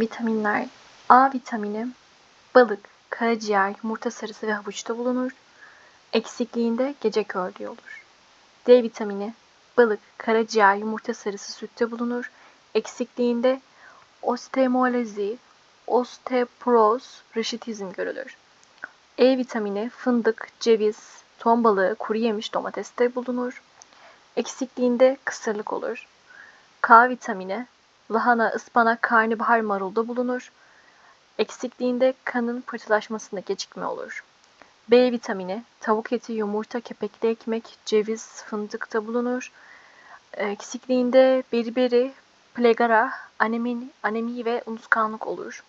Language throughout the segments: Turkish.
Vitaminler A vitamini balık, karaciğer, yumurta sarısı ve havuçta bulunur. Eksikliğinde gece körlüğü olur. D vitamini balık, karaciğer, yumurta sarısı sütte bulunur. Eksikliğinde ostemolazi, osteoporoz, raşitizm görülür. E vitamini fındık, ceviz, ton balığı, kuru yemiş domateste bulunur. Eksikliğinde kısırlık olur. K vitamini lahana, ıspanak, karnabahar, marulda bulunur. Eksikliğinde kanın pıhtılaşmasında gecikme olur. B vitamini tavuk eti, yumurta, kepekli ekmek, ceviz, fındıkta bulunur. Eksikliğinde beriberi, plegara, anemi, anemi ve unutkanlık olur.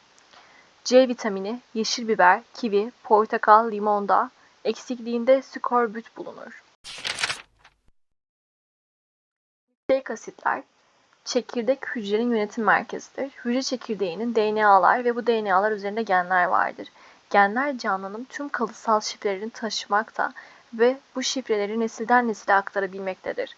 C vitamini yeşil biber, kivi, portakal, limonda. Eksikliğinde skorbut bulunur. Nükleik asitler çekirdek hücrenin yönetim merkezidir. Hücre çekirdeğinin DNA'lar ve bu DNA'lar üzerinde genler vardır. Genler canlının tüm kalıtsal şifrelerini taşımakta ve bu şifreleri nesilden nesile aktarabilmektedir.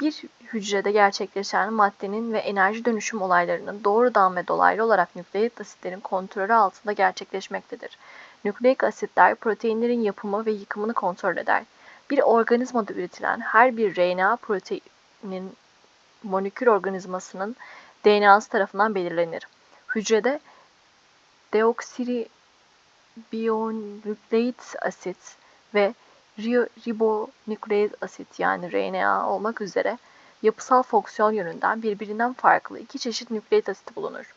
Bir hücrede gerçekleşen maddenin ve enerji dönüşüm olaylarının doğrudan ve dolaylı olarak nükleik asitlerin kontrolü altında gerçekleşmektedir. Nükleik asitler proteinlerin yapımı ve yıkımını kontrol eder. Bir organizmada üretilen her bir RNA proteinin molekül organizmasının DNA'sı tarafından belirlenir. Hücrede deoksiribonükleik asit ve ribonükleik asit yani RNA olmak üzere yapısal fonksiyon yönünden birbirinden farklı iki çeşit nükleik asit bulunur.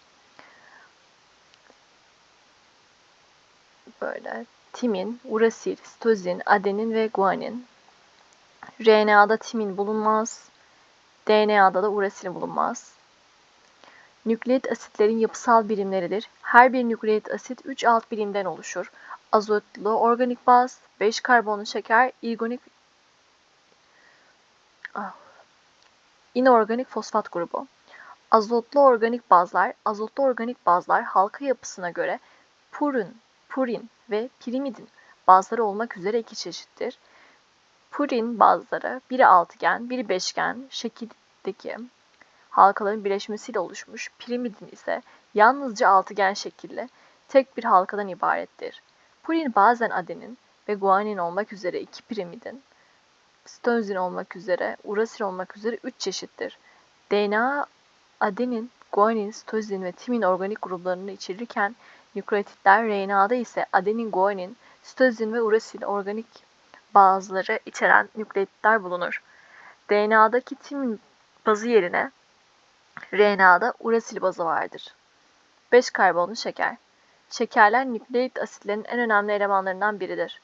Böyle timin, urasil, sitozin, adenin ve guanin. RNA'da timin bulunmaz. DNA'da da urasil bulunmaz. Nükleik asitlerin yapısal birimleridir. Her bir nükleik asit 3 alt birimden oluşur. Azotlu organik baz, 5 karbonlu şeker, organik ah, inorganik fosfat grubu. Azotlu organik bazlar, azotlu organik bazlar halka yapısına göre purin, purin ve pirimidin bazları olmak üzere iki çeşittir. Purin bazları biri altıgen, biri beşgen şekildeki halkaların birleşmesiyle oluşmuş. Pirimidin ise yalnızca altıgen şekilli tek bir halkadan ibarettir. Purin bazen adenin ve guanin olmak üzere iki pirimidin, stönzin olmak üzere, urasil olmak üzere üç çeşittir. DNA adenin, guanin, stozin ve timin organik gruplarını içerirken nükleotitler RNA'da ise adenin, guanin, stozin ve urasil organik bazıları içeren nükleotitler bulunur. DNA'daki timin bazı yerine RNA'da urasil bazı vardır. 5 karbonlu şeker. Şekerler nükleik asitlerin en önemli elemanlarından biridir.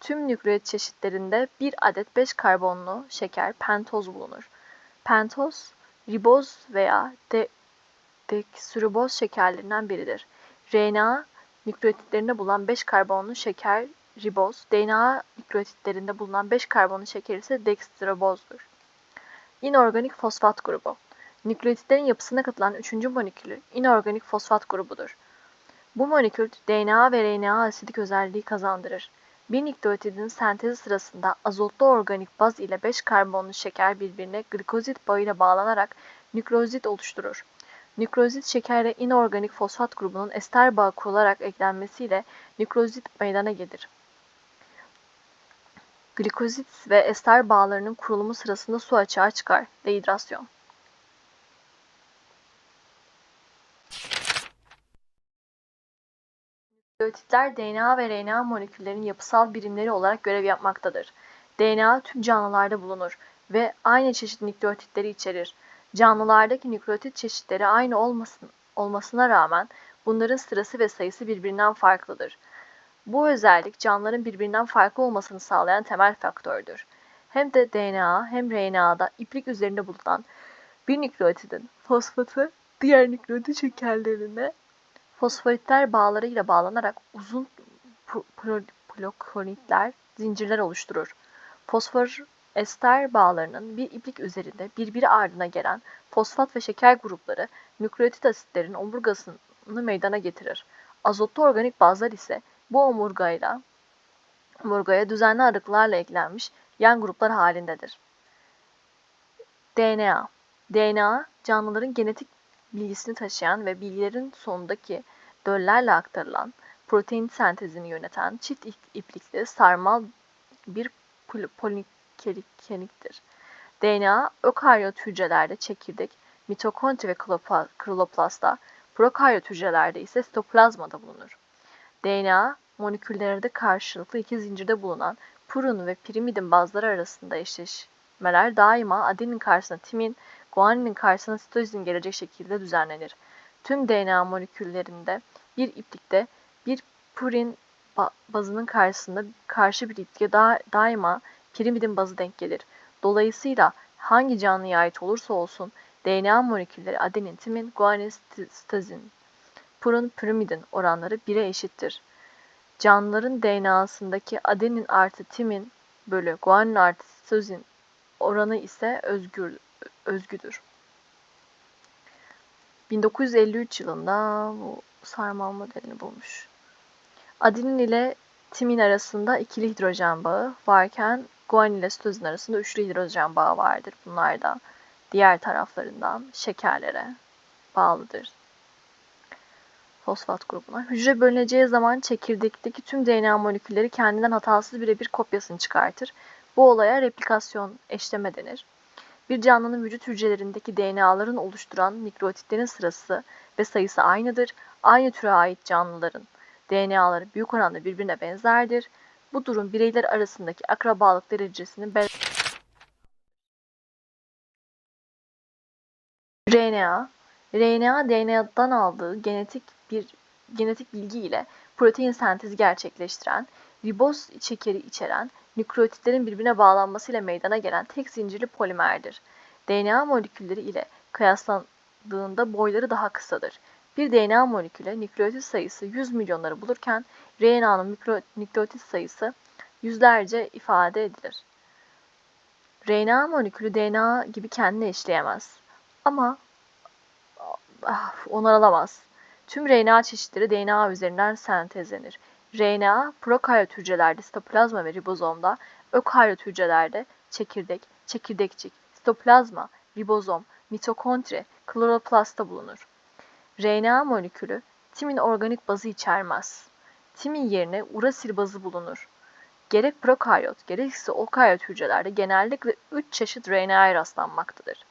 Tüm nükleot çeşitlerinde bir adet 5 karbonlu şeker pentoz bulunur. Pentoz, riboz veya de deksiriboz şekerlerinden biridir. RNA nükleotitlerinde bulunan 5 karbonlu şeker riboz, DNA nükleotitlerinde bulunan 5 karbonlu şeker ise dekstribozdur. İnorganik fosfat grubu. Nükleotitlerin yapısına katılan üçüncü molekülü inorganik fosfat grubudur. Bu molekül DNA ve RNA asidik özelliği kazandırır. Bir nükleotidin sentezi sırasında azotlu organik baz ile 5 karbonlu şeker birbirine glikozit bağıyla bağlanarak nükleozit oluşturur. Nükleozit şekerle inorganik fosfat grubunun ester bağı kurularak eklenmesiyle nükleozit meydana gelir. Glikozit ve ester bağlarının kurulumu sırasında su açığa çıkar. Dehidrasyon. Nükleotitler DNA ve RNA moleküllerinin yapısal birimleri olarak görev yapmaktadır. DNA tüm canlılarda bulunur ve aynı çeşit nükleotitleri içerir. Canlılardaki nükleotit çeşitleri aynı olmasın, olmasına rağmen bunların sırası ve sayısı birbirinden farklıdır. Bu özellik canlıların birbirinden farklı olmasını sağlayan temel faktördür. Hem de DNA hem RNA'da iplik üzerinde bulunan bir nükleotidin fosfatı diğer nükleotit şekerlerine fosfolitler bağlarıyla bağlanarak uzun plokonitler zincirler oluşturur. Fosfor ester bağlarının bir iplik üzerinde birbiri ardına gelen fosfat ve şeker grupları nükleotit asitlerin omurgasını meydana getirir. Azotlu organik bazlar ise bu omurgayla omurgaya düzenli arıklarla eklenmiş yan gruplar halindedir. DNA DNA canlıların genetik bilgisini taşıyan ve bilgilerin sonundaki döllerle aktarılan protein sentezini yöneten çift iplikli sarmal bir polikeliktir. DNA ökaryot hücrelerde çekirdek, mitokondri ve kloroplastta, prokaryot hücrelerde ise sitoplazmada bulunur. DNA moleküllerde karşılıklı iki zincirde bulunan purun ve pirimidin bazları arasında eşleşmeler daima adenin karşısına timin, guaninin karşısına sitozin gelecek şekilde düzenlenir. Tüm DNA moleküllerinde bir iplikte bir purin bazının karşısında karşı bir iplikte da, daima pirimidin bazı denk gelir. Dolayısıyla hangi canlıya ait olursa olsun DNA molekülleri adenin, timin, guanin, sitozin, purun, pirimidin oranları 1'e eşittir. Canlıların DNA'sındaki adenin artı timin bölü guanin artı sitozin oranı ise özgür, özgüdür. 1953 yılında bu sarmal modelini bulmuş. Adenin ile timin arasında ikili hidrojen bağı varken guanin ile sitozin arasında üçlü hidrojen bağı vardır. Bunlar da diğer taraflarından şekerlere bağlıdır fosfat grubuna. Hücre bölüneceği zaman çekirdekteki tüm DNA molekülleri kendinden hatasız birebir kopyasını çıkartır. Bu olaya replikasyon eşleme denir. Bir canlının vücut hücrelerindeki DNA'ların oluşturan nükleotitlerin sırası ve sayısı aynıdır. Aynı türe ait canlıların DNA'ları büyük oranda birbirine benzerdir. Bu durum bireyler arasındaki akrabalık derecesini RNA, RNA DNA'dan aldığı genetik bir genetik bilgi ile protein sentezi gerçekleştiren, riboz şekeri içeren, nükleotitlerin birbirine bağlanmasıyla meydana gelen tek zincirli polimerdir. DNA molekülleri ile kıyaslandığında boyları daha kısadır. Bir DNA moleküle nükleotit sayısı 100 milyonları bulurken RNA'nın nükleotit sayısı yüzlerce ifade edilir. RNA molekülü DNA gibi kendini eşleyemez. Ama ah, onarılamaz. Tüm RNA çeşitleri DNA üzerinden sentezlenir. RNA prokaryot hücrelerde sitoplazma ve ribozomda, ökaryot hücrelerde çekirdek, çekirdekçik, sitoplazma, ribozom, mitokondri, kloroplastta bulunur. RNA molekülü timin organik bazı içermez. Timin yerine urasil bazı bulunur. Gerek prokaryot gerekse okaryot hücrelerde genellikle 3 çeşit RNA'ya rastlanmaktadır.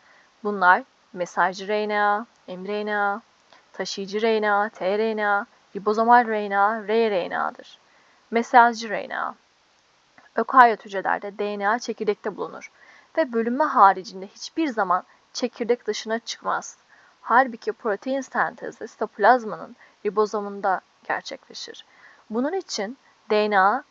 Bunlar mesajcı RNA, mRNA, taşıyıcı RNA, tRNA, ribozomal RNA, rRNA'dır. Mesajcı RNA Ökaryot hücrelerde DNA çekirdekte bulunur ve bölünme haricinde hiçbir zaman çekirdek dışına çıkmaz. Halbuki protein sentezi sitoplazmanın ribozomunda gerçekleşir. Bunun için DNA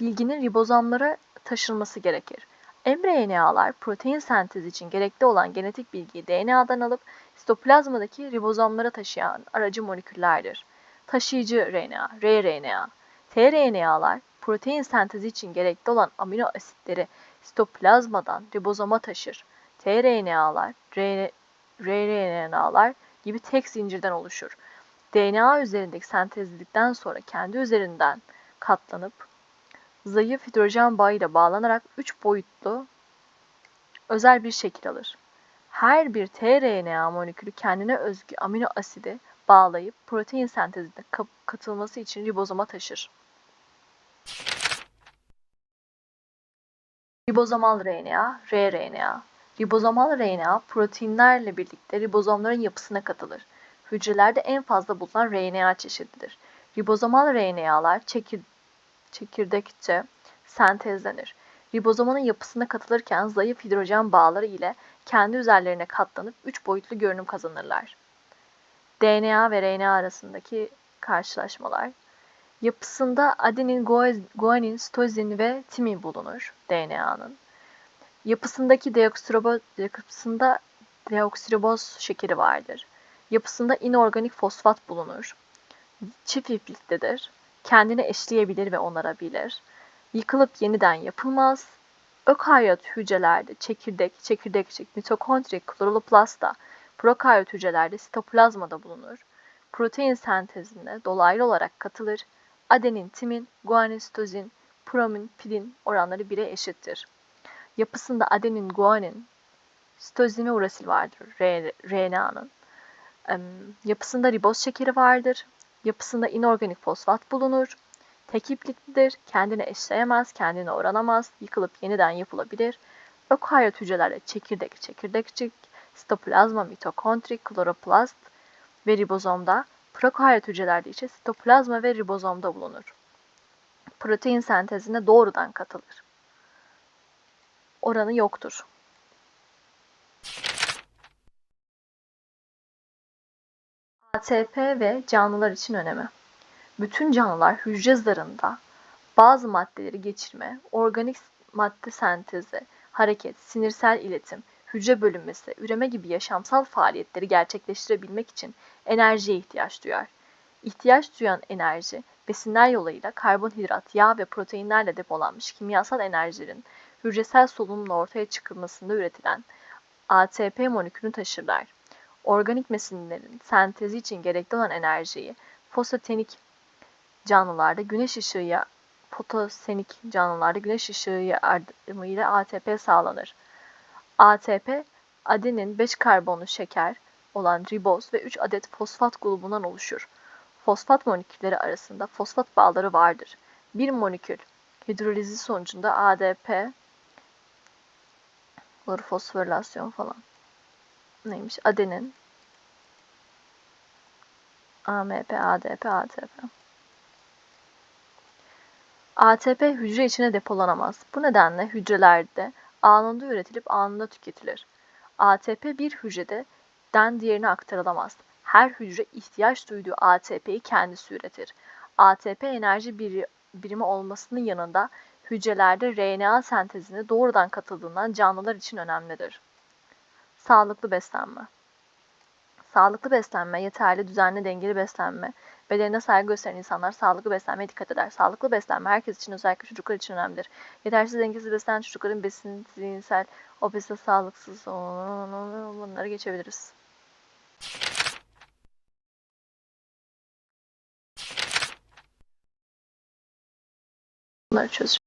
bilginin ribozomlara taşınması gerekir. mRNA'lar protein sentezi için gerekli olan genetik bilgiyi DNA'dan alıp sitoplazmadaki ribozomlara taşıyan aracı moleküllerdir. Taşıyıcı RNA, rRNA, tRNA'lar protein sentezi için gerekli olan amino asitleri sitoplazmadan ribozoma taşır. tRNA'lar, rRNA'lar gibi tek zincirden oluşur. DNA üzerindeki sentezledikten sonra kendi üzerinden katlanıp zayıf hidrojen bağıyla bağlanarak 3 boyutlu özel bir şekil alır. Her bir tRNA molekülü kendine özgü amino asidi bağlayıp protein sentezine katılması için ribozoma taşır. Ribozomal RNA, rRNA. Ribozomal RNA proteinlerle birlikte ribozomların yapısına katılır. Hücrelerde en fazla bulunan RNA çeşididir. Ribozomal RNA'lar çekir, çekirdekçe sentezlenir. Ribozomanın yapısına katılırken zayıf hidrojen bağları ile kendi üzerlerine katlanıp üç boyutlu görünüm kazanırlar. DNA ve RNA arasındaki karşılaşmalar. Yapısında adenin, guanin, sitozin ve timin bulunur DNA'nın. Yapısındaki deoksiriboz, yapısında deoksiriboz şekeri vardır. Yapısında inorganik fosfat bulunur. Çift ipliktedir. Kendini eşleyebilir ve onarabilir. Yıkılıp yeniden yapılmaz. Ökaryot hücrelerde çekirdek, çekirdekçik, mitokondri, kloroplasta, prokaryot hücrelerde sitoplazmada bulunur. Protein sentezine dolaylı olarak katılır. Adenin, timin, guanin, sitozin, promin, pidin oranları 1'e eşittir. Yapısında adenin, guanin, sitozin ve urasil vardır RNA'nın. Yapısında riboz şekeri vardır. Yapısında inorganik fosfat bulunur. Tek ipliklidir. Kendini eşleyemez, kendini oranamaz. Yıkılıp yeniden yapılabilir. Ökaryot hücrelerde çekirdek, çekirdekçik, sitoplazma, mitokondri, kloroplast ve ribozomda, prokaryot hücrelerde ise sitoplazma ve ribozomda bulunur. Protein sentezine doğrudan katılır. Oranı yoktur. ATP ve canlılar için önemi. Bütün canlılar hücre zarında bazı maddeleri geçirme, organik madde sentezi, hareket, sinirsel iletim, hücre bölünmesi, üreme gibi yaşamsal faaliyetleri gerçekleştirebilmek için enerjiye ihtiyaç duyar. İhtiyaç duyan enerji, besinler yoluyla karbonhidrat, yağ ve proteinlerle depolanmış kimyasal enerjilerin hücresel solunumla ortaya çıkılmasında üretilen ATP molekülünü taşırlar. Organik besinlerin sentezi için gerekli olan enerjiyi fototenik canlılarda güneş ışığı fotosenik canlılarda güneş ışığı yardımıyla ATP sağlanır. ATP, adenin 5 karbonlu şeker olan riboz ve 3 adet fosfat grubundan oluşur. Fosfat molekülleri arasında fosfat bağları vardır. Bir molekül hidrolizi sonucunda ADP, fosforilasyon falan neymiş? Adenin, AMP, ADP, ATP. ATP hücre içine depolanamaz. Bu nedenle hücrelerde anında üretilip anında tüketilir. ATP bir hücreden diğerine aktarılamaz. Her hücre ihtiyaç duyduğu ATP'yi kendisi üretir. ATP enerji biri, birimi olmasının yanında hücrelerde RNA sentezine doğrudan katıldığından canlılar için önemlidir. Sağlıklı beslenme. Sağlıklı beslenme, yeterli, düzenli, dengeli beslenme, bedenine saygı gösteren insanlar sağlıklı beslenmeye dikkat eder. Sağlıklı beslenme herkes için özellikle çocuklar için önemlidir. Yetersiz dengesiz beslenen çocukların besin, zihinsel, obezite, sağlıksız bunları geçebiliriz. Bunları çözeceğim.